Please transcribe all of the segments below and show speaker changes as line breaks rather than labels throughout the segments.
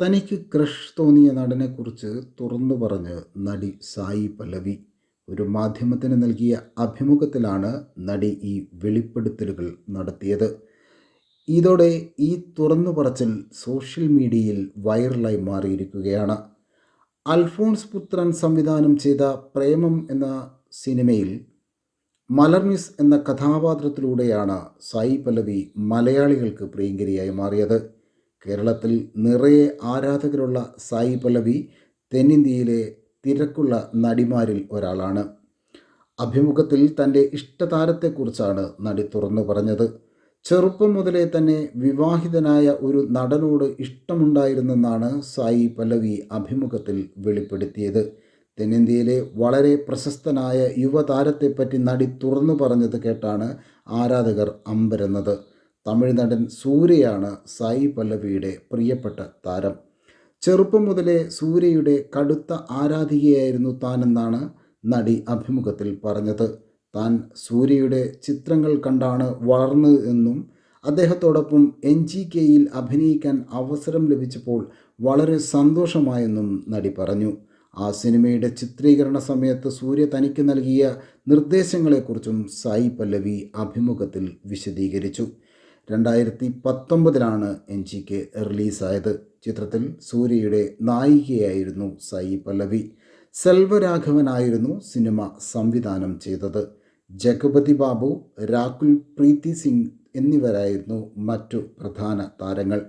തനിക്ക് ക്രഷ് തോന്നിയ നടനെക്കുറിച്ച് തുറന്നു പറഞ്ഞ് നടി സായി പല്ലവി ഒരു മാധ്യമത്തിന് നൽകിയ അഭിമുഖത്തിലാണ് നടി ഈ വെളിപ്പെടുത്തലുകൾ നടത്തിയത്. ഇതോടെ ഈ തുറന്നു പറച്ചിൽ സോഷ്യൽ മീഡിയയിൽ വൈറലായി മാറിയിരിക്കുകയാണ്. അൽഫോൺസ് പുത്രൻ സംവിധാനം ചെയ്ത പ്രേമം എന്ന സിനിമയിൽ മലർമിസ് എന്ന കഥാപാത്രത്തിലൂടെയാണ് സായി പല്ലവി മലയാളികൾക്ക് പ്രിയങ്കരിയായി മാറിയത്. കേരളത്തിൽ നിറയെ ആരാധകരുള്ള സായി പല്ലവി തെന്നിന്ത്യയിലെ തിരക്കുള്ള നടിമാരിൽ ഒരാളാണ്. അഭിമുഖത്തിൽ തന്റെ ഇഷ്ടതാരത്തെക്കുറിച്ചാണ് നടി തുറന്നു പറഞ്ഞത്. ചെറുപ്പം മുതലേ തന്നെ വിവാഹിതനായ ഒരു നടനോട് ഇഷ്ടമുണ്ടായിരുന്നെന്നാണ് സായി പല്ലവി അഭിമുഖത്തിൽ വെളിപ്പെടുത്തിയത്. തെന്നിന്ത്യയിലെ വളരെ പ്രശസ്തനായ യുവതാരത്തെപ്പറ്റി നടി തുറന്നു പറഞ്ഞത് കേട്ടാണ് ആരാധകർ അമ്പരന്നത്. തമിഴ് നടൻ സൂര്യയാണ് സായി പല്ലവിയുടെ പ്രിയപ്പെട്ട താരം. ചെറുപ്പം മുതലേ സൂര്യയുടെ കടുത്ത ആരാധികയായിരുന്നു താനെന്നാണ് നടി അഭിമുഖത്തിൽ പറഞ്ഞത്. താൻ സൂര്യയുടെ ചിത്രങ്ങൾ കണ്ടാണ് വളർന്നത് എന്നും അദ്ദേഹത്തോടൊപ്പം എൻ ജി കെയിൽ അഭിനയിക്കാൻ അവസരം ലഭിച്ചപ്പോൾ വളരെ സന്തോഷമായെന്നും നടി പറഞ്ഞു. ആ സിനിമയുടെ ചിത്രീകരണ സമയത്ത് സൂര്യ തനിക്ക് നൽകിയ നിർദ്ദേശങ്ങളെക്കുറിച്ചും സായി പല്ലവി അഭിമുഖത്തിൽ വിശദീകരിച്ചു. രണ്ടായിരത്തി പത്തൊമ്പതിലാണ് എൻ ജി കെ റിലീസായത്. ചിത്രത്തിൽ സൂര്യയുടെ നായികയായിരുന്നു സായി പല്ലവി. സെൽവരാഘവനായിരുന്നു സിനിമ സംവിധാനം ചെയ്തത്. ജഗപതി ബാബു രാഹുൽ പ്രീതി സിംഗ് എന്നിവരായിരുന്നു മറ്റു പ്രധാന താരങ്ങൾ.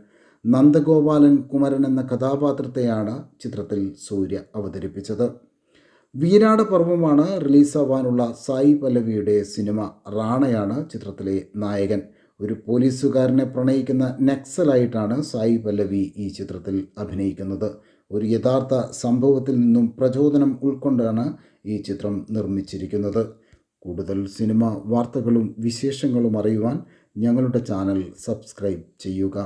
നന്ദഗോപാലൻ കുമരൻ എന്ന കഥാപാത്രത്തെയാണ് ചിത്രത്തിൽ സൂര്യ അവതരിപ്പിച്ചത്. വീരാട് പർവമാണ് റിലീസാവാനുള്ള സായി പല്ലവിയുടെ സിനിമ. റാണയാണ് ചിത്രത്തിലെ നായകൻ. ഒരു പോലീസുകാരനെ പ്രണയിക്കുന്ന നക്സലായിട്ടാണ് സായി പല്ലവി ഈ ചിത്രത്തിൽ അഭിനയിക്കുന്നത്. ഒരു യഥാർത്ഥ സംഭവത്തിൽ നിന്നും പ്രചോദനം ഉൾക്കൊണ്ടാണ് ഈ ചിത്രം നിർമ്മിച്ചിരിക്കുന്നത്. കൂടുതൽ സിനിമ വാർത്തകളും വിശേഷങ്ങളും അറിയുവാൻ ഞങ്ങളുടെ ചാനൽ സബ്സ്ക്രൈബ് ചെയ്യുക.